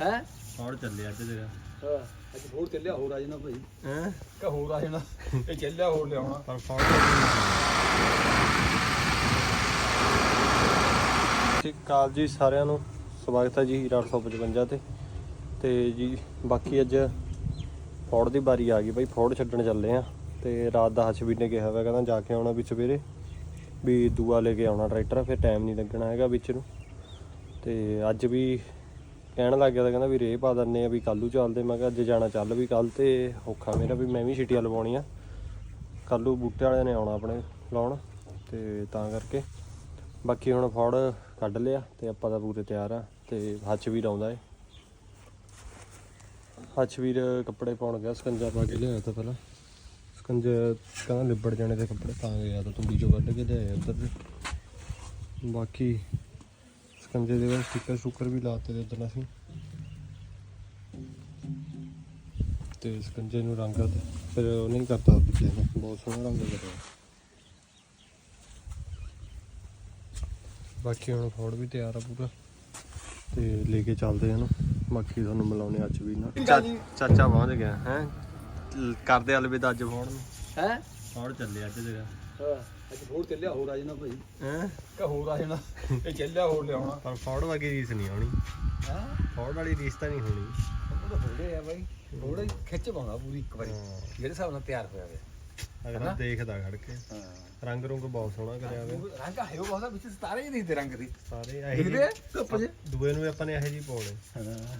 ਹੈ? ਫੌੜ ਚੱਲੇ ਅੱਜ ਤੇਰਾ ਹਾਂ ਅੱਜ ਹੋਰ ਚੱਲਿਆ ਹੋਰ ਆ ਜਾਣਾ ਭਾਈ। ਹੈ? ਕਾ ਹੋਰ ਆ ਜਾਣਾ ਇਹ ਚੱਲਿਆ ਹੋਰ ਲਿਆਉਣਾ। ਪਰ ਫੌੜ ਠੀਕ ਕਾਲ ਜੀ ਸਾਰਿਆਂ ਨੂੰ। ਸਵਾਗਤ ਹੈ ਜੀ ਹੀਰਾ 855 ਤੇ। ਤੇ ਜੀ ਬਾਕੀ ਅੱਜ ਫੌੜ ਦੀ ਵਾਰੀ ਆ ਗਈ ਬਾਈ ਫੌੜ ਛੱਡਣ ਚੱਲੇ ਆ। ਤੇ ਰਾਤ ਦਾ ਹਸ਼ਵੀਰ ਨੇ ਕਿਹਾ ਹੋਇਆ ਕਹਿੰਦਾ ਜਾ ਕੇ ਆਉਣਾ ਵੀ ਸਵੇਰੇ। ਵੀ ਦੂਆ ਲੈ ਕੇ ਆਉਣਾ ਟਰੈਕਟਰ ਫਿਰ ਟਾਈਮ ਨਹੀਂ ਲੱਗਣਾ ਹੈਗਾ ਵਿੱਚ ਨੂੰ। ਤੇ ਅੱਜ ਵੀ ਕਹਿਣ ਲੱਗ ਗਿਆ ਤਾਂ ਕਹਿੰਦਾ ਵੀ ਰੇਹ ਪਾ ਦਿੰਨੇ ਆ ਵੀ ਕੱਲੂ ਚੱਲਦੇ ਮੈਂ ਕਿਹਾ ਅੱਜ ਜਾਣਾ ਚੱਲ ਵੀ ਕੱਲ ਤੇ ਔਖਾ ਮੇਰਾ ਵੀ, ਮੈਂ ਵੀ ਛਿਟੀਆਂ ਲਵਾਉਣੀ ਆ। ਕੱਲੂ ਬੂਟੇ ਵਾਲਿਆਂ ਨੇ ਆਉਣਾ ਆਪਣੇ ਲਾਉਣ ਤੇ ਤਾਂ ਕਰਕੇ। ਬਾਕੀ ਹੁਣ ਫੌੜ ਕੱਢ ਲਿਆ ਤੇ ਆਪਾਂ ਤਾਂ ਪੂਰੇ ਤਿਆਰ ਆ ਤੇ ਹੱਚ ਵੀ ਲਾਉਂਦਾ ਏ। ਹੱਚ ਵੀਰ ਕੱਪੜੇ ਪਾਉਣ ਗਿਆ, ਸਕੰਜਾ ਪਾ ਕੇ ਲਿਆਇਆ ਤਾਂ ਪਹਿਲਾਂ। ਸਕੰਜਾ ਕਹਿੰਦਾ ਲਿਬੜ ਜਾਣੇ ਤੇ ਕੱਪੜੇ ਤਾਂ ਗਿਆ ਤਾਂ ਤੂੜੀ ਚੋਂ ਕੱਢ ਕੇ ਲਿਆਇਆ ਉੱਧਰ ਬਾਕੀ ਸਕੰਜੇ ਦੇ ਵਿੱਚ ਸਟicker ਸਟੁੱਕਰ ਵੀ ਲਾਤੇ ਦੇ ਉਦੋਂ ਅਸੀਂ। ਤੇ ਸਕੰਜੇ ਨੂੰ ਰੰਗ ਤੇ ਫਿਰ ਉਹ ਨਹੀਂ ਕਰਤਾ ਦੂਜੇ ਨੇ ਬਹੁਤ ਸੋਹਣਾ ਰੰਗ ਕਰਿਆ ਬਾਕੀ ਹੁਣ ਫੋੜ ਵੀ ਤਿਆਰ ਆ ਪੂਰਾ ਤੇ ਲੈ ਕੇ ਚੱਲਦੇ ਹਨ ਬਾਕੀ ਤੁਹਾਨੂੰ ਮਿਲਾਉਣੇ ਅੱਜ ਵੀ ਨਾ। ਚਾਚਾ ਪਹੁੰਚ ਗਿਆ ਹੈ? ਕਰਦੇ ਅਲਵਿਦਾ ਅੱਜ ਫੋੜ ਨੂੰ ਹੈ? ਫੋੜ ਚੱਲੇ ਅੱਜ ਤੇਰਾ ਹਾਂ। ਅੱਜ ਹੋਰ ਚੱਲਿਆ ਹੋਰ ਆ ਜਾਣਾ ਭਾਈ। ਹੈ? ਕਾ ਹੋਰ ਆ ਜਾਣਾ ਇਹ ਚੱਲਿਆ ਹੋਰ ਲਿਆਉਣਾ। ਪਰ ਫੋੜ ਵਰਗੀ ਰੀਸ ਨਹੀਂ ਆਉਣੀ। ਹਾਂ? ਫੋੜ ਵਾਲੀ ਰੀਸ ਤਾਂ ਨਹੀਂ ਹੋਣੀ। ਉਹ ਤਾਂ ਹੋੜੇ ਆ ਭਾਈ ਹੋੜੇ ਖਿੱਚ ਪਾਉਣਾ ਪੂਰੀ ਇੱਕ ਵਾਰੀ ਹਾਂ। ਜਿਹੜੇ ਹਿਸਾਬ ਨਾਲ ਤਿਆਰ ਹੋਇਆ ਵੇ ਅਗਲਾ ਹਨਾ? ਦੇਖਦਾ ਖੜ ਕੇ। ਹਾਂ। ਰੰਗ ਰੁੰਗ ਬਹੁਤ ਸੋਹਣਾ ਕਰਿਆ ਹੋਇਆ। ਰੰਗ ਉਹ ਬਹੁਤਾ ਵਿੱਚ ਸਾਰੇ ਹੀ ਦਿਖਦੇ ਰੰਗ ਦੀ। ਸਾਰੇ ਇਹੀ ਦਿਖਦੇ ਆ ਧੁੱਪ 'ਚ? ਦੂਏ ਨੂੰ ਆਪਾਂ ਨੇ ਇਹੋ ਜਿਹੀ ਪਾਉਣੇ। ਹਾਂ।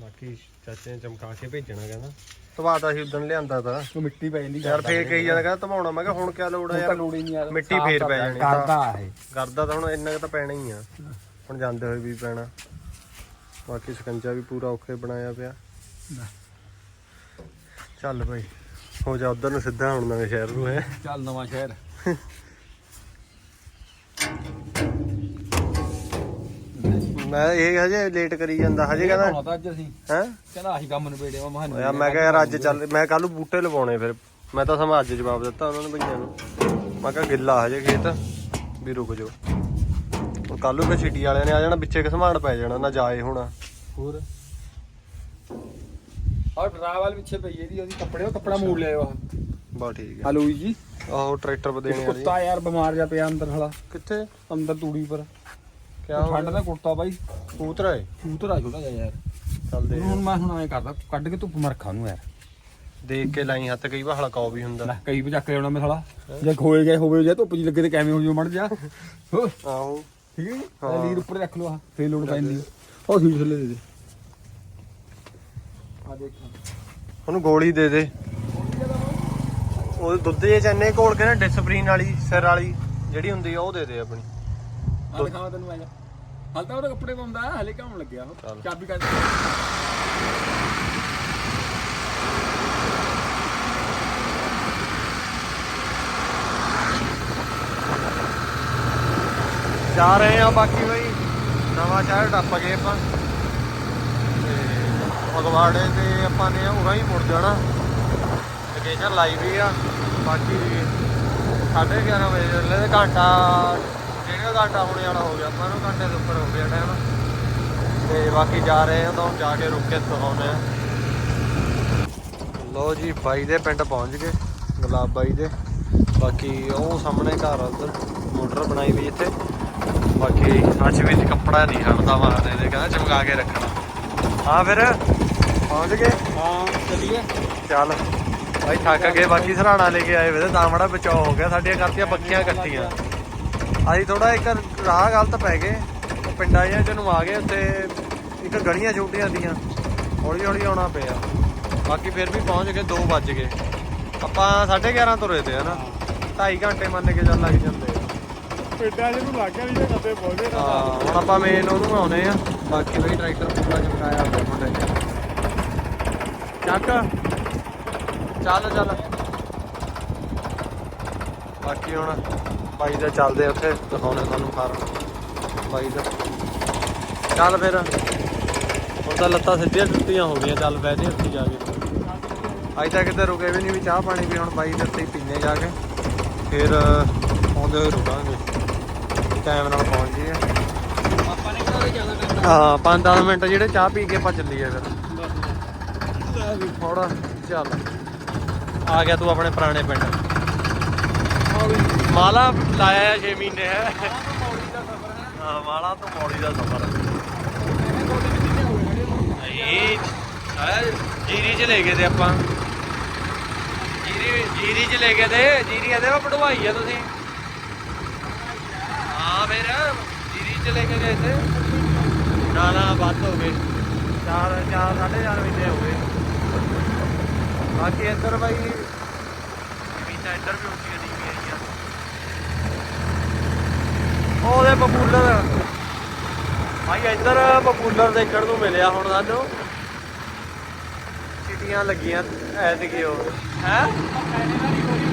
ਬਾਕੀ ਚਾਚੇ ਨੇ ਚਮਕਾ ਕੇ ਭੇਜਣਾ ਕਹਿੰਦਾ। ਧਵਾਤਾ ਸੀ ਉਦੋਂ ਲਿਆਂਦਾ ਤਾਂ। ਉਹ ਮਿੱਟੀ ਪੈ ਜਾਂਦੀ ਯਾਰ ਫੇਰ ਕਈ ਜਣਾ ਕਹਿੰਦਾ ਧਵਾਉਣਾ। ਮੈਂ ਕਿਹਾ ਹੁਣ ਕਿਆ ਲੋੜ ਆ ਯਾਰ? ਲੋੜ ਨਹੀਂ ਯਾਰ ਮਿੱਟੀ ਫੇਰ ਪੈ ਜਾਣੀ। ਕਰਦਾ ਹੈ ਕਰਦਾ ਤਾਂ ਹੁਣ ਇੰਨਾ ਕੁ ਤਾਂ ਪੈਣਾ ਹੀ ਆ। ਹੁਣ ਜਾਂਦੇ ਹੋਏ ਵੀ ਪੈਣਾ। ਬਾਕੀ ਸਕੰਜਾ ਵੀ ਪੂਰਾ ਔਖੇ ਬਣਾਇਆ ਪਿਆ। ਚੱਲ ਭਾਈ ਹੋ ਜਾ ਉਧਰ ਨੂੰ ਸਿੱਧਾ ਹੁਣ ਨਵੇਂ ਸ਼ਹਿਰ ਨੂੰ ਹੈ। ਚੱਲ ਨਵਾਂ ਸ਼ਹਿਰ। ਮੈਂ ਇਹ ਹਜੇ ਲੇਟ ਕਰੀ ਜਾਂਦਾ ਹਜੇ ਕਹਿੰਦਾ ਹੁਣ ਤਾਂ ਅੱਜ ਅਸੀਂ। ਹੈ? ਕਹਿੰਦਾ ਆਹੀ ਕੰਮ ਨਿਬੇੜਿਆ ਮੈਂ ਮਹਾਨ ਯਾਰ ਮੈਂ ਕਿਹਾ ਯਾਰ ਅੱਜ ਚੱਲ ਮੈਂ ਕੱਲ ਨੂੰ ਬੂਟੇ ਲਵਾਉਣੇ ਫਿਰ। ਮੈਂ ਤਾਂ ਸਮਾਂ ਅੱਜ ਜਵਾਬ ਦਿੱਤਾ ਉਹਨਾਂ ਨੇ ਭਈਆਂ ਨੂੰ। ਮੈਂ ਕਿਹਾ ਗਿੱਲਾ ਹਜੇ ਖੇਤ ਵੀ ਰੁਕ ਜਾਓ। ਹੁਣ ਕੱਲ ਨੂੰ ਫਿਰ ਛਿੱਟੀ ਵਾਲਿਆਂ ਨੇ ਆ ਜਾਣਾ ਵਿੱਚੇ ਘਸਮਾਣ ਪੈ ਜਾਣਾ ਨਾ ਜਾਏ ਹੋਣਾ। ਹੋਰ? ਔਰ ਡਰਾਵਲ ਪਿੱਛੇ ਪਈ ਇਹਦੀ ਉਹਦੀ ਕੱਪੜੇ ਉਹ ਕੱਪੜਾ ਮੋੜ ਲਿਆਓ ਆ ਬਾ ਠੀਕ ਹੈ। ਹਲੋ ਜੀ। ਆਹੋ ਟਰੈਕਟਰ ਪਰ ਦੇਣੇ ਵਾਲੀ। ਕੁੱਤਾ ਯਾਰ ਬਿਮਾਰ ਜਾ ਪਿਆ ਅੰਦਰ ਹਲਾ ਕਿੱਥੇ? ਅੰਦਰ ਤੂੜੀ ਪਰ। ਕਿਆ ਹੋ ਠੰਡ ਦਾ ਕੁੱਤਾ ਬਾਈ। ਕੂਤਰਾ ਹੈ ਕੂਤਰਾ ਛੋਟਾ ਜਿਹਾ ਯਾਰ। ਚੱਲ ਦੇ ਹੁਣ ਮੈਂ ਹੁਣ ਐ ਕਰਦਾ ਕੱਢ ਕੇ ਧੁੱਪ ਮਰਖਾ ਨੂੰ ਯਾਰ। ਦੇਖ ਕੇ ਲਾਈ ਹੱਥ ਕਈ ਵਾਰ ਹਲਕਾ ਵੀ ਹੁੰਦਾ। ਲੈ ਕਈ ਵਜਾ ਕੇ ਆਉਣਾ ਮੈਂ ਸਾਲਾ। ਜੇ ਖੋਏ ਗਏ ਹੋਵੇ ਜੇ ਧੁੱਪ ਜੀ ਲੱਗੇ ਤੇ ਕਿਵੇਂ ਹੋ ਜਾਓ ਮੜ ਜਾ। ਹੋ। ਆਹੋ। ਠੀਕ ਹੈ ਜੀ? ਹਾਂ। ਲੀਰ ਉੱਪਰ ਰੱਖ ਲਓ ਆ ਫੇਰ ਲੋੜ ਪੈਂਦੀ। ਆ। ਉਹ ਸੀਟ ਥੱਲੇ ਦੇ ਦੇ। ਆ ਦੇਖ। ਉਹਨੂੰ ਗੋਲੀ ਦੇ ਦੇ। ਉਹ ਦੁੱਧ ਜੇ ਚੰਨੇ ਕੋਲ ਕੇ ਨਾ ਡਿਸਪਰੀਨ ਵਾਲੀ ਸਿਰ ਵਾਲੀ ਜਿਹੜੀ ਹੁੰਦੀ ਆ ਉਹ ਦੇ ਦੇ ਆਪਣੀ। ਆ ਦਿਖਾਵਾਂ ਤੈਨੂੰ ਆ ਜਾ। ਹਾਲ ਤਾਂ ਉਹਦੇ ਕੱਪੜੇ ਪਾਉਂਦਾ ਹਲੇ ਕਾਉਣ ਲੱਗਿਆ ਚੱਲ। ਉਹ ਚਾਬੀ ਕੱਢ। ਜਾ ਰਹੇ ਆ ਬਾਕੀ ਬਈ। ਨਵਾਂ ਸ਼ਹਿਰ ਟੱਪ ਗਏ ਆਪਾਂ। ਤੇ ਫਗਵਾੜੇ ਤੇ ਆਪਾਂ ਨੇ ਉਰਾਂ ਹੀ ਮੁੜ ਜਾਣਾ। ਲੋਕੇਸ਼ਨ ਲਾਈ ਵੀ ਆ। ਬਾਕੀ 11:30 ਵਜੇ ਘੰਟਾ ਡੇਢ ਘੰਟਾ ਹੋਣੇ ਵਾਲਾ ਹੋ ਗਿਆ ਆਪਾਂ ਨੂੰ ਘੰਟੇ ਦੇ ਉੱਪਰ ਹੋ ਗਿਆ ਟਾਈਮ ਤੇ ਬਾਕੀ ਜਾ ਰਹੇ ਆ ਤਾਂ ਜਾ ਕੇ ਰੁਕ ਕੇ ਦਿਖਾਉਂਦੇ ਆ। ਲੋ ਜੀ ਬਾਈ ਦੇ ਪਿੰਡ ਪਹੁੰਚ ਗਏ ਗੁਲਾਬ ਬਾਈ ਦੇ। ਬਾਕੀ ਉਹ ਸਾਹਮਣੇ ਘਰ ਉਧਰ ਮੋਟਰ ਬਣਾਈ ਵੀ ਇੱਥੇ। ਬਾਕੀ ਅੱਜ ਵੀ ਕੱਪੜਾ ਨਹੀਂ ਹਟਦਾ ਮਾਰਦੇ ਦੇ ਕਹਿੰਦਾ ਚਮਕਾ ਕੇ ਰੱਖਣਾ। ਹਾਂ ਫਿਰ ਪਹੁੰਚ ਗਏ? ਹਾਂ ਚੱਲੀਏ। ਚੱਲ। ਭਾਈ ਥੱਕ ਗਏ ਬਾਕੀ ਸਰਾਣਾ ਲੈ ਕੇ ਆਏ ਵੇ ਤਾਂ ਬੜਾ ਬਚਾਅ ਹੋ ਗਿਆ ਸਾਡੀਆਂ ਕਰਤੀਆਂ ਪੱਕੀਆਂ ਕੱਟੀਆਂ ਅਸੀਂ ਥੋੜਾ ਇੱਕ ਰਾਹ ਗਲਤ ਪੈ ਗਏ। ਉਹ ਪਿੰਡਾਂ ਜਿਹਾ ਚ ਨੂੰ ਆ ਗਏ ਉੱਤੇ ਇੱਕ ਗਲੀਆਂ ਛੋਟੀਆਂ ਦੀਆਂ ਹੌਲੀ ਹੌਲੀ ਆਉਣਾ ਪਿਆ। ਬਾਕੀ ਫਿਰ ਵੀ ਪਹੁੰਚ ਗਏ 2 ਵੱਜ ਗਏ। ਆਪਾਂ 11:30 ਤੁਰੇ ਤੇ ਹਨਾ? 2.5 ਘੰਟੇ ਮੰਨ ਕੇ ਚੱਲ ਲੱਗ ਜਾਂਦੇ ਪਿੰਡਾਂ ਜਿਹਨੂੰ ਲੱਗ ਗਿਆ ਵੀ ਜੇ ਨੱਬੇ ਪਹੁੰਚੇ ਹਾਂ ਹੁਣ ਆਪਾਂ ਮੇਨ ਉਹਨੂੰ ਆਉਨੇ ਆ। ਬਾਕੀ ਬਈ ਟਰੈਕਟਰ ਪੂਰਾ ਚਮਕਾਇਆ ਹੋਇਆ ਮੁੰਡੇ ਨੇ। ਚੱਕ। ਚੱਲ ਚੱਲ। ਬਾਕੀ ਹੁਣ ਬਾਈ ਦਾ ਚੱਲਦੇ ਉੱਥੇ ਦਿਖਾਉਣੇ ਤੁਹਾਨੂੰ ਫਾਰਮ ਬਾਈ ਦਾ। ਚੱਲ ਫਿਰ। ਹੁਣ ਤਾਂ ਲੱਤਾਂ ਸਿੱਧੀਆਂ ਟੁੱਟੀਆਂ ਹੋ ਗਈਆਂ, ਚੱਲ ਬਹਿ ਜੇ ਉੱਥੇ ਜਾ ਕੇ। ਅੱਜ ਤੱਕ ਕਿਤੇ ਰੁਕੇ ਵੀ ਨਹੀਂ ਵੀ ਚਾਹ ਪਾਣੀ ਵੀ, ਹੁਣ ਬਾਈ ਦੇ ਉੱਤੇ ਹੀ ਪੀਨੇ ਜਾ ਕੇ। ਫਿਰ ਆਉਂਦੇ ਹੋਏ ਰੁਕਾਂਗੇ। ਟਾਈਮ ਨਾਲ ਪਹੁੰਚ ਜੀਏ ਆਪਾਂ ਨੇ ਕਿਹਾ ਜ਼ਿਆਦਾ ਟਾਈਮ ਹਾਂ 5-10 ਮਿੰਟ ਜਿਹੜੇ ਚਾਹ ਪੀ ਕੇ ਆਪਾਂ ਚੱਲੀਏ ਫਿਰ। ਥੋੜਾ ਚੱਲ। ਆ ਗਿਆ ਤੂੰ ਆਪਣੇ ਪੁਰਾਣੇ ਪਿੰਡ। ਮਾਲਾ ਲਾਇਆ 6 ਮਹੀਨੇ ਹੈ। ਹਾਂ, ਮਾਲਾ ਤੋਂ ਮੌੜੀ ਦਾ ਸਫ਼ਰ। ਇਹ ਜੀਰੀ ਚ ਲੈ ਗਏ ਤੇ ਆਪਾਂ। ਜੀਰੀ ਜੀਰੀ ਚ ਲੈ ਗਏ ਤੇ, ਜੀਰੀ ਇਹਦੇ ਵਾ ਪੜਵਾਈ ਆ ਤੁਸੀਂ। ਹਾਂ, ਫਿਰ ਜੀਰੀ ਚ ਲੈ ਕੇ ਗਏ ਤੇ। ਨਾ ਨਾ ਵੱਧ ਹੋ ਗਏ। ਚਾਰ ਚਾਰ, ਸਾਢੇ ਚਾਰ ਮਹੀਨੇ ਹੋ ਗਏ। ਬਾਕੀ ਇੱਧਰ ਬਾਈ ਜ਼ਮੀਨਾਂ ਇੱਧਰ ਵੀ ਉੱਚੀਆਂ ਨਹੀਂ ਗਈਆਂ ਉਹਦੇ ਪਪੂਲਰ। ਭਾਈ ਇੱਧਰ ਪਪੂਲਰ ਦੇਖਣ ਨੂੰ ਮਿਲਿਆ ਹੁਣ ਸਾਨੂੰ। ਚਿਟੀਆਂ ਲੱਗੀਆਂ ਐਤਕੀ ਉਹ। ਹੈ?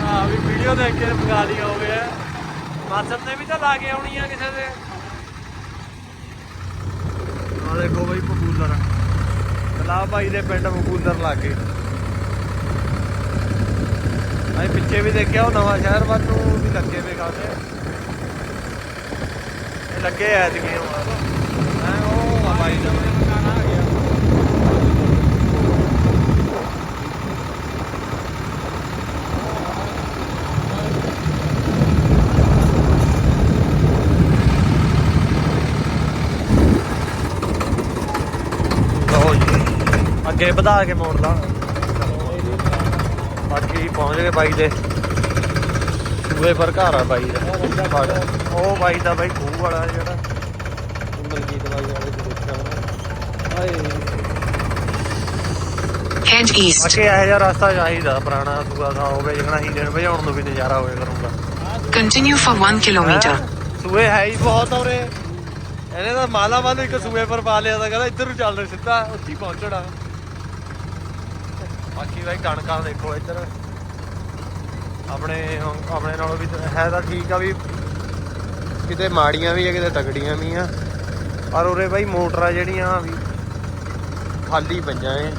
ਹਾਂ, ਵੀ ਵੀਡੀਓ ਦੇਖ ਕੇ ਮੰਗਾ ਲਈ ਹੋਵੇ ਮਾਸਰ ਨੇ ਵੀ ਤਾਂ ਲਾ ਕੇ ਆਉਣੀ ਆ ਕਿਸੇ ਦੇ। ਆ ਦੇਖੋ ਬਈ ਪਪੂਲਰ। ਗੁਲਾਬ ਭਾਈ ਦੇ ਪਿੰਡ ਪਪੂਲਰ ਲੱਗੇ। ਆਏ ਪਿੱਛੇ ਵੀ ਦੇਖਿਆ ਉਹ ਨਵਾਂ ਸ਼ਹਿਰ ਵੱਲ ਨੂੰ ਵੀ ਲੱਗੇ ਵੇ ਖਾਸੇ ਲੱਗੇ ਐ ਤੇ ਉਹ ਉਹ ਆ ਭਾਈ ਦਾ। ਅੱਗੇ ਵਧਾ ਕੇ ਮੋੜ ਲਾ। ਬਾਕੀ ਪਹੁੰਚ ਗਏ ਬਾਈ ਦੇ। ਸੂਏ ਪਰ ਘਰ ਆ ਬਾਈ ਦਾ। ਉਹ ਬਾਈ ਦਾ ਬਾਈ ਖੂਹ ਵਾਲਾ ਜਿਹੜਾ ਮਲਕੀਤ ਬਾਈ ਵਾਲੇ ਦੇ ਦੇਖਿਆ ਹੋਣਾ। ਹਾਏ Head east. ਬਾਕੀ ਇਹੋ ਜਿਹਾ ਰਸਤਾ ਚਾਹੀਦਾ ਪੁਰਾਣਾ ਸੂਆ ਦਾ ਹੋਵੇ ਜਿਹੜਾ ਹੀਰੇ ਨੂੰ ਭਜਾਉਣ ਨੂੰ ਵੀ ਨਜ਼ਾਰਾ ਹੋਵੇ ਕਰੂੰਗਾ Continue for 1 kilometer. ਹੈਂ? ਸੂਏ ਹੈ ਹੀ ਬਹੁਤ ਔਰੇ ਇਹਨੇ ਤਾਂ ਮਾਲਾ ਵਾਲੂ ਇੱਕ ਸੂਏ ਪਰ ਪਾ ਲਿਆ ਤਾਂ ਕਹਿੰਦਾ ਇੱਧਰ ਨੂੰ ਚੱਲ ਸਿੱਧਾ ਉੱਥੇ ਪਹੁੰਚਣਾ ਬਾਕੀ ਬਾਈ ਕਣਕਾਂ ਦੇਖੋ ਇੱਧਰ ਆਪਣੇ ਆਪਣੇ ਨਾਲੋਂ ਵੀ ਹੈ ਤਾਂ ਠੀਕ ਆ ਵੀ ਕਿਤੇ ਮਾੜੀਆਂ ਵੀ ਆ, ਕਿਤੇ ਤਗੜੀਆਂ ਵੀ ਆ। ਪਰ ਉਰੇ ਬਾਈ ਮੋਟਰਾਂ ਜਿਹੜੀਆਂ ਵੀ ਖਾਲੀ ਪਈਆਂ ਏ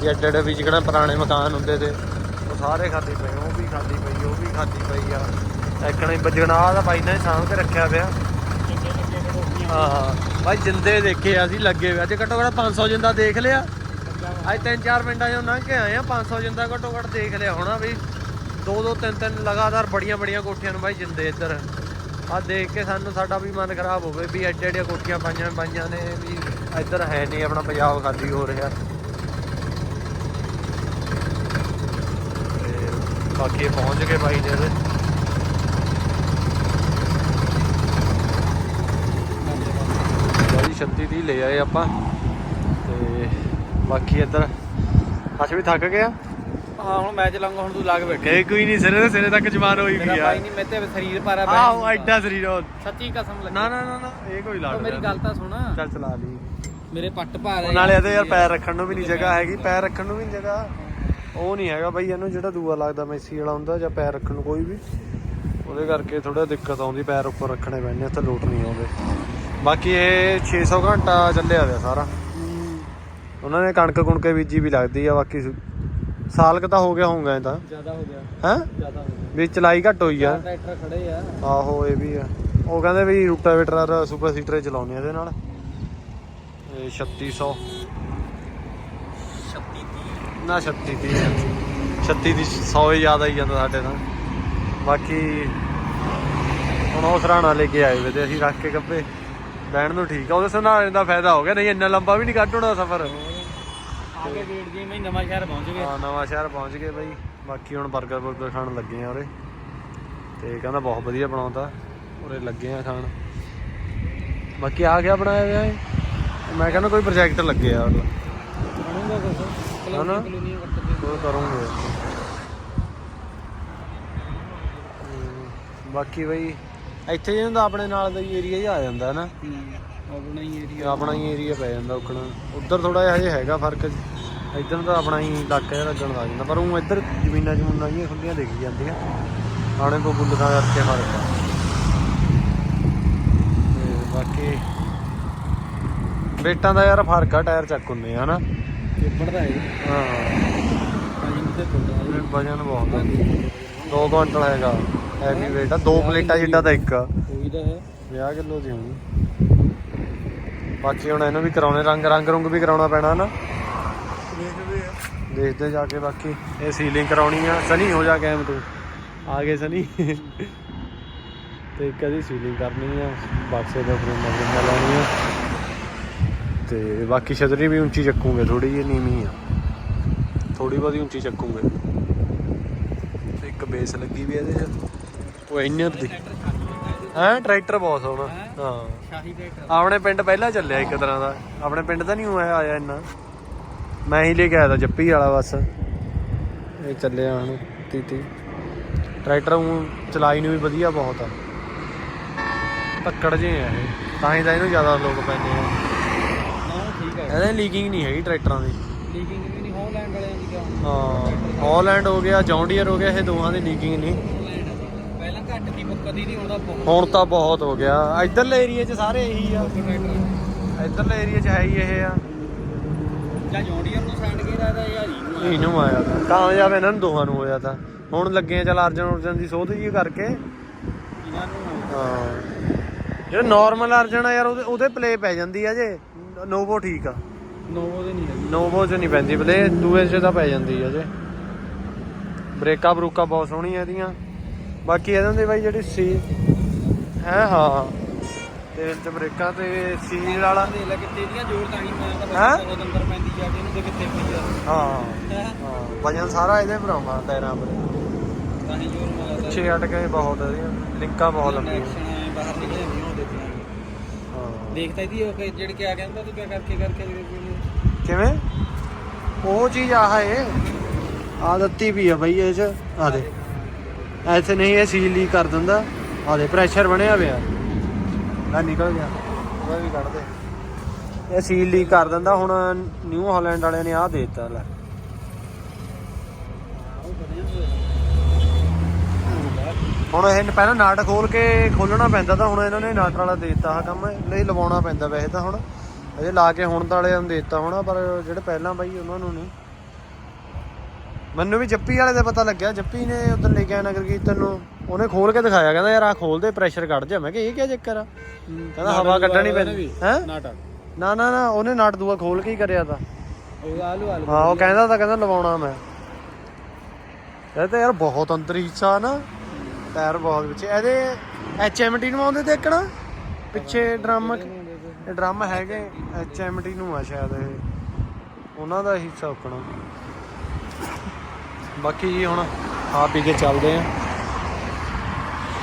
ਜੇ ਅੱਡ ਅੱਡ ਵਿੱਚ ਕਿਹੜਾ ਪੁਰਾਣੇ ਮਕਾਨ ਹੁੰਦੇ ਤੇ ਉਹ ਸਾਰੇ ਖਾਲੀ ਪਏ, ਉਹ ਵੀ ਖਾਲੀ ਪਈ, ਉਹ ਵੀ ਖਾਲੀ ਪਈ ਆ। ਐਕਣਾ ਹੀ ਵੱਜਣਾ ਆ ਤਾਂ ਬਾਈ ਨੇ ਸਾਂਭ ਕੇ ਰੱਖਿਆ ਪਿਆ। ਹਾਂ ਬਾਈ ਜਿੰਦੇ ਦੇਖੇ ਅਸੀਂ, ਲੱਗੇ ਹੋਏ ਅੱਜ ਘੱਟੋ ਘੱਟ 500 ਜਿੰਦਾ ਦੇਖ ਲਿਆ। ਅੱਜ ਤਿੰਨ ਚਾਰ ਮਿੰਟਾਂ 'ਚੋਂ ਲੰਘ ਕੇ ਆਏ ਆ 500 ਜਿੰਦਾ ਘੱਟੋ ਘੱਟ ਦੇਖ ਲਿਆ ਹੋਣਾ ਵੀ। ਦੋ ਦੋ ਤਿੰਨ ਤਿੰਨ ਲਗਾਤਾਰ ਬੜੀਆਂ ਬੜੀਆਂ ਕੋਠੀਆਂ ਨੂੰ ਬਾਈ ਜਿੰਦੇ ਇੱਧਰ। ਆ ਦੇਖ ਕੇ ਸਾਨੂੰ ਸਾਡਾ ਵੀ ਮਨ ਖਰਾਬ ਹੋਵੇ ਵੀ ਐਡੇ ਐਡੀਆਂ ਕੋਠੀਆਂ ਪਾਈਆਂ ਪਾਈਆਂ ਨੇ ਵੀ ਇੱਧਰ ਹੈ ਨਹੀਂ, ਆਪਣਾ ਪੰਜਾਬ ਖਾਲੀ ਹੋ ਰਿਹਾ। ਤੇ ਬਾਕੀ ਪਹੁੰਚ ਗਏ ਬਾਈ ਦੇ ਇਹਦੇ। ਬਾਈ 36 ਦੀ ਲੈ ਆਏ ਆਪਾਂ। ਤੇ ਬਾਕੀ ਇੱਧਰ, ਅਸ਼ ਵੀ ਥੱਕ ਗਿਆ ਹਾਂ ਹੁਣ ਮੈਂ ਚਲਾਉਂਗਾ ਹੁਣ ਤੂੰ ਲਾ ਕੇ ਬੈਠ। ਕਹੇ ਕੋਈ ਨਹੀਂ ਸਿਰੇ ਦੇ ਸਿਰੇ ਤੱਕ ਜਵਾਨ ਹੋਈ ਮੇਰਾ ਵੀ ਆ। ਭਾਈ ਨਹੀਂ ਮੇਤੇ ਸਰੀਰ ਭਾਰਾ ਬੈਠ ਆਹੋ ਐਡਾ ਸਰੀਰ ਉਹ- ਸੱਚੀ ਕਸਮ ਲੱਗੀ। ਨਾ ਨਾ ਨਾ ਨਾ ਇਹ ਕੋਈ ਲੜ ਉਹ ਮੇਰੀ ਗੱਲ ਤਾਂ ਸੁਣ। ਚੱਲ ਚਲਾ ਲਈ। ਮੇਰੇ ਪੱਟ ਭਾਰ ਉਹ ਨਾਲੇ ਇਹਦੇ ਯਾਰ ਪੈਰ ਰੱਖਣ ਨੂੰ ਵੀ ਨਹੀਂ ਜਗ੍ਹਾ ਹੈਗੀ ਪੈਰ ਰੱਖਣ ਨੂੰ ਵੀ ਨਹੀਂ ਜਗ੍ਹਾ। ਉਹ ਨਹੀਂ ਹੈਗਾ ਬਾਈ ਇਹਨੂੰ ਜਿਹੜਾ ਦੂਆ ਲੱਗਦਾ ਮੈਸੀ ਵਾਲਾ ਹੁੰਦਾ ਜਾਂ ਪੈਰ ਰੱਖਣ ਨੂੰ ਕੋਈ ਵੀ। ਉਹਦੇ ਕਰਕੇ ਥੋੜਾ ਦਿੱਕਤ ਆਉਂਦੀ ਪੈਰ ਉੱਪਰ ਰੱਖਣੇ ਪੈਂਦੇ ਉੱਥੇ ਲੋਟ ਨਹੀਂ ਆਉਂਦੇ। ਬਾਕੀ ਇਹ 600 ਘੰਟਾ ਚੱਲਿਆ ਹੋਇਆ ਸਾਰਾ। ਉਹਨਾਂ ਨੇ ਕਣਕ ਕੁਣਕੇ ਬੀਜੀ ਵੀ ਲੱਗਦੀ ਆ ਬਾਕੀ ਸਾਲ ਕ ਤਾਂ ਹੋ ਗਿਆ ਹੋਊਗਾ ਇਹ ਤਾਂ। ਜ਼ਿਆਦਾ ਹੋ ਗਿਆ। ਹੈ? ਜ਼ਿਆਦਾ ਹੋ ਗਿਆ। ਵੀ ਚਲਾਈ ਘੱਟ ਹੋਈ ਆ। ਟਰੈਕਟਰ ਖੜੇ ਆ। ਆਹੋ ਇਹ ਵੀ ਆ। ਉਹ ਕਹਿੰਦੇ ਵੀ ਰੂਟਾਵੇਟਰ ਸੁਪਰ ਸੀਟਰ ਚਲਾਉਣੇ ਇਹਦੇ ਨਾਲ। ਇਹ 3600 ਨਾ 36 ਦੀ 36 ਦੀ 100 ਹੀ ਜ਼ਿਆਦਾ ਹੀ ਜਾਂਦਾ ਸਾਡੇ ਨਾਲ। ਬਾਕੀ ਹੁਣ ਉਹ ਸਰਾਣਾ ਲੈ ਕੇ ਆਏ ਵੇ ਤੇ ਅਸੀਂ ਰੱਖ ਕੇ ਗੱਬੇ। ਬਹਿਣ ਨੂੰ ਠੀਕ ਆ ਉਹਦੇ ਸਨਾਲੇ ਦਾ ਫਾਇਦਾ ਹੋ ਗਿਆ। ਨਹੀਂ ਇੰਨਾ ਲੰਬਾ ਵੀ ਨਹੀਂ ਕੱਢ ਹੋਣਾ ਸਫ਼ਰ। ਜੀ ਮੈਂ ਨਵਾਂ ਸ਼ਹਿਰ ਪਹੁੰਚ ਗਏ। ਹਾਂ ਨਵਾਂ ਸ਼ਹਿਰ ਪਹੁੰਚ ਗਏ ਬਈ। ਬਾਕੀ ਹੁਣ 버ਗਰ 버ਗਰ ਖਾਣ ਲੱਗੇ ਆ ਉਰੇ। ਤੇ ਕਹਿੰਦਾ ਬਹੁਤ ਵਧੀਆ ਬਣਾਉਂਦਾ। ਉਰੇ ਲੱਗੇ ਆ ਖਾਣ। ਬਾਕੀ ਆ ਗਿਆ ਬਣਾਇਆ ਹੋਇਆ ਹੈ ਮੈਂ ਕਹਿੰਦਾ ਕੋਈ ਪ੍ਰੋਜੈਕਟ ਲੱਗੇ ਆ ਉਰੇ। ਬਣੂਗਾ ਕੁਝ ਹਨਾ? ਕਲੋਨੀਆਂ ਕੱਟ ਉਹ ਕਰੂੰਗੇ। ਹਮ, ਬਾਕੀ ਬਈ ਇੱਥੇ ਜਿਹੜਾ ਆਪਣੇ ਨਾਲ ਦਾ ਏਰੀਆ ਹੀ ਆ ਜਾਂਦਾ ਨਾ ਕੇ ਆਪਣਾ ਹੀ ਏਰੀਆ ਆਪਣਾ ਹੀ ਏਰੀਆ ਪੈ ਜਾਂਦਾ ਉਕਣਾ ਉੱਧਰ ਥੋੜਾ ਜਿਹਾ ਹਜੇ ਹੈਗਾ ਫ਼ਰਕ। ਇੱਧਰ ਤਾਂ ਆਪਣਾ ਹੀ ਇਲਾਕਾ ਜਿਹਾ ਲੱਗਣ ਲੱਗ ਜਾਂਦਾ। ਪਰ ਉਹ ਇੱਧਰ ਜ਼ਮੀਨਾਂ ਜਮੂਨਾਂ ਜਿਹੀਆਂ ਖੁੱਲੀਆਂ ਦਿਖੀ ਜਾਂਦੀਆਂ। ਆਣੇ ਕੋ ਬੁੱਲਦਾ ਕਰਕੇ ਫ਼ਰਕ ਆ ਤੇ ਬਾਕੀ ਬੇਟਾਂ ਦਾ ਯਾਰ ਫ਼ਰਕ ਆ ਟਾਇਰ ਚੱਕ ਹੁੰਦੇ ਆ ਹਨਾ? ਪੜਦਾ ਹੈ ਹਾਂ। ਭਾਜੀ ਤੇ ਪੜਦਾ ਵਜਨ ਬਹੁਤ ਆ। 2 ਕੁਇੰਟਲ ਹੈਗਾ। ਹੈਵੀ weight ਆ। ਦੋ ਪਲੇਟਾਂ ਜਿੱਡਾ ਤਾਂ ਇੱਕ ਉਹੀ ਤਾਂ ਹੈ। 50 ਕਿਲੋ ਦੀ ਹੋਣੀ। ਬਾਕੀ ਹੁਣ ਇਹਨੂੰ ਵੀ ਕਰਾਉਣੇ ਰੰਗ ਰੰਗ ਰੁੰਗ ਵੀ ਕਰਾਉਣਾ ਪੈਣਾ ਨਾ। ਦੇਖਦੇ ਜਾ ਕੇ ਬਾਕੀ ਇਹ ਸੀਲਿੰਗ ਕਰਾਉਣੀ ਆ। ਸਨੀ ਹੋ ਜਾ ਕੈਮ ਤੂੰ। ਆ ਗਏ ਸਨੀ। ਤੇ ਕਦੀ ਸੀਲਿੰਗ ਕਰਨੀ ਆ। ਬਾਕਸੇ ਦਾ ਫਰੇਮ ਬਣਾ ਲੈਣੀ ਆ ਤੇ ਬਾਕੀ ਛਤਰੀ ਵੀ ਉੱਚੀ ਚੱਕੂਗੇ ਥੋੜੀ ਜਿਹੀ ਨੀਵੀਂ ਆ। ਥੋੜੀ ਬਹੁਤੀ ਉੱਚੀ ਚੱਕੂਗੇ। ਤੇ ਇੱਕ ਬੇਸ ਲੱਗੀ ਵੀ ਇਹਦੇ 'ਚ। ਉਹ ਇੰਨਰ ਦੀ। ਹਾਂ ਟਰੈਕਟਰ ਬਹੁਤ ਸੋਹਣਾ। ਹਾਂ? ਸ਼ਾਹੀ ਟਰੈਕਟਰ। ਆਪਣੇ ਪਿੰਡ ਪਹਿਲਾਂ ਚੱਲਿਆ ਇੱਕ ਤਰ੍ਹਾਂ ਦਾ। ਆਪਣੇ ਪਿੰਡ ਤਾਂ ਨਹੀਂ ਹੋਇਆ ਆਇਆ ਇੰਨਾ। ਮੈਂ ਹੀ ਲੈ ਕੇ ਆਇਆ ਤਾਂ ਜੱਪੀ ਵਾਲਾ ਬਸ। ਇਹ ਚੱਲਿਆ ਹੁਣ ਤੀਤੀ। ਟਰੈਕਟਰ ਉਹ ਚਲਾਈ ਨੂੰ ਵੀ ਵਧੀਆ ਬਹੁਤ ਆ। ਧੱਕੜ ਜੇ ਆ ਇਹ। ਤਾਂ ਹੀ ਤਾਂ ਇਹਨੂੰ ਜ਼ਿਆਦਾ ਲੋਕ ਪੈਂਦੇ ਆ। ਨਾ ਠੀਕ ਹੈ ਇਹਦੇ ਲੀਕਿੰਗ ਨਹੀਂ ਹੈਗੀ ਟਰੈਕਟਰਾਂ ਦੀ। ਲੀਕਿੰਗ ਵੀ ਨਹੀਂ ਹੌਲੈਂਡ ਵਾਲਿਆਂ ਦੀ ਕਿਉਂ? ਹਾਂ। ਹਾਲੈਂਡ ਹੋ ਗਿਆ ਜੌਂਡੀਅਰ ਹੋ ਗਿਆ ਇਹ ਦੋਹਾਂ ਦੀ ਲੀਕਿੰਗ ਨਹੀਂ। ਘੱਟ ਬਹੁਤ ਹੁਣ ਤਾਂ ਬਹੁਤ ਹੋ ਗਿਆ। ਇਧਰਲੇ ਏਰੀਆ 'ਚ ਸਾਰੇ ਇਹੀ ਆ। ਇਧਰਲੇ ਏਰੀਆ 'ਚ ਹੈ ਹੀ ਇਹ ਆ। ਜਾਂ ਜੌਂਡੀਅਰ ਨੂੰ ਸੈਂਡ ਕੀਤਾ ਤਾਂ ਯਾਰ ਹੀ ਇਹਨੂੰ ਆਇਆ ਤਾਂ। ਕਾਮਯਾਬ ਇਹਨਾਂ ਨੂੰ ਦੋਹਾਂ ਨੂੰ ਹੋਇਆ ਤਾਂ। ਹੁਣ ਲੱਗੇ ਆ ਚੱਲ ਅਰਜਨ ਅਰਜਨ ਦੀ ਸੋਧ ਜੀ ਕਰਕੇ। ਇਹਨਾਂ ਨੂੰ ਹਾਂ। ਜਿਹੜਾ ਨਾਰਮਲ ਅਰਜਨ ਆ ਯਾਰ ਉਹਦੇ ਉਹਦੇ ਪਲੇ ਪੈ ਜਾਂਦੀ ਆ ਜੇ। ਨੋਵੋ ਠੀਕ ਆ। ਨੋਵੋ ਦੇ ਨਹੀਂ ਹੈਗੀ। ਨੋਵੋ 'ਚ ਨਹੀਂ ਪੈਂਦੀ। ਪਲੇ ਦੂਏ 'ਚ ਤਾਂ ਪੈ ਜਾਂਦੀ ਆ ਜੇ। ਬ੍ਰੇਕਾਂ ਬਰੂਕਾਂ ਬਹੁਤ ਸੋਹਣੀਆਂ ਇਹਦੀਆਂ। ਬਾਕੀ ਇਹਨਾਂ ਦੀ ਬਾਈ ਜਿਹੜੀ ਸੀ ਹੈ ਹਾਂ ਤੇਲ ਤੇ ਬ੍ਰੇਕਾਂ ਤੇ ਸੀਲ ਵਾਲਾ ਦੇ ਲੈ ਕਿੱਥੇ ਦੀਆਂ ਜੋੜ ਤਾਂ ਹੀ ਮੈਂ ਤਾਂ ਹੈਂ? ਬਹੁਤ ਅੰਦਰ ਪੈਂਦੀ ਜਾ ਕੇ ਇਹਨੂੰ ਤੇ ਕਿੱਥੇ ਪਈ ਆ। ਹਾਂ। ਹੈਂ? ਵਜਨ ਸਾਰਾ ਇਹਦੇ ਪਰ ਆਉਂਦਾ ਟਾਇਰਾਂ ਪਰ। ਤਾਂ ਹੀ ਜੋਰ ਮਾਰਦਾ ਪਿੱਛੇ ਅਟ ਕੇ ਬਹੁਤ ਇਹਦੀਆਂ ਲਿੰਕਾਂ ਬਹੁਤ ਲੰਬੀਆਂ। ਬਾਹਰ ਨਿਕਲੇ ਨਹੀਂ ਉਹ ਦੇਖਣਾ ਹਾਂ। ਦੇਖਤਾ ਹੀ ਉਹ ਜਿਹੜੀ ਕਿ ਆ ਕਹਿੰਦਾ ਤੂੰ ਕਿਆ ਕਰਕੇ ਕਰਕੇ ਕਰਕੇ ਕਿਵੇਂ? ਉਹ ਚੀਜ਼ ਆਹ ਏ ਆ ਦਿੱਤੀ ਵੀ ਆ ਬਈ ਇਹ ਚ। ਆ ਦੇ ਐਸੇ ਨਹੀਂ, ਇਹ ਸੀਲ ਲੀਕ ਕਰ ਦਿੰਦਾ। ਆ ਦੇ ਪ੍ਰੈਸ਼ਰ ਬਣਿਆ ਪਿਆ। ਆ ਨਿਕਲ ਗਿਆ। ਉਹ ਵੀ ਕੱਢ ਦੇ ਇਹ ਸੀਲ ਲੀਕ ਕਰ ਦਿੰਦਾ, ਹੁਣ ਨਿਊ ਹਾਲੈਂਡ ਵਾਲਿਆਂ ਨੇ ਆਹ ਦੇ ਦਿੱਤਾ, ਲੈ। ਹੁਣ ਇਹ ਪਹਿਲਾਂ ਨਾਟ ਖੋਲ ਕੇ ਖੋਲਣਾ ਪੈਂਦਾ ਤਾਂ ਹੁਣ ਇਹਨਾਂ ਨੇ ਨਾਟ ਵਾਲਾ ਦੇ ਦਿੱਤਾ ਆ ਕੰਮ, ਨਹੀਂ ਲਵਾਉਣਾ ਪੈਂਦਾ ਵੈਸੇ ਤਾਂ ਹੁਣ। ਅਜੇ ਲਾ ਕੇ ਹੁਣ ਤਾਂ ਵਾਲਿਆਂ ਨੂੰ ਦੇ ਦਿੱਤਾ ਹੋਣਾ, ਪਰ ਜਿਹੜੇ ਪਹਿਲਾਂ ਬਾਈ ਉਹਨਾਂ ਨੂੰ ਨਹੀਂ। ਮੈਨੂੰ ਵੀ ਜੱਪੀ ਵਾਲੇ ਦਾ ਪਤਾ ਲੱਗਿਆ। ਜੱਪੀ ਨੇ ਉਦੋਂ ਲੈ ਕੇ ਆਇਆ ਨਗਰ ਕੀਰਤਨ ਨੂੰ। ਉਹਨੇ ਖੋਲ ਕੇ ਦਿਖਾਇਆ ਕਹਿੰਦਾ ਯਾਰ ਆ ਖੋਲ ਦੇ ਪ੍ਰੈਸ਼ਰ ਕੱਢ ਜਾ। ਮੈਂ ਕਿਹਾ ਇਹ ਕੀ ਚੱਕਰ ਆ? ਕਹਿੰਦਾ ਹਵਾ ਕੱਢਣੀ ਪੈਂਦੀ। ਹੈ? ਨਾ ਨਾ ਨਾ ਉਹਨੇ ਨਟ ਦੂਆ ਖੋਲ ਕੇ ਹੀ ਕਰਿਆ ਤਾਂ। ਹਾਂ ਉਹ ਕਹਿੰਦਾ ਤਾਂ ਕਹਿੰਦਾ ਲਵਾਉਣਾ ਮੈਂ। ਇਹ ਤਾਂ ਯਾਰ ਬਹੁਤ ਅੰਦਰ ਹਿੱਸਾ ਨਾ। ਟਾਇਰ ਬਹੁਤ ਪਿੱਛੇ। ਇਹਦੇ ਐਚਐਮਟੀ ਨੂੰ ਆਉਂਦੇ ਦੇਖਣਾ ਪਿੱਛੇ ਡਰਮ ਡਰਮ ਹੈਗੇ ਐਚਐਮਟੀ ਨੂੰ ਆ ਸ਼ਾਇਦ ਇਹ। ਉਹਨਾਂ ਦਾ ਹਿੱਸਾ ਉਕਣਾ ਬਾਕੀ ਜੀ ਹੁਣ ਆ ਪੀ ਕੇ ਚੱਲਦੇ ਆ।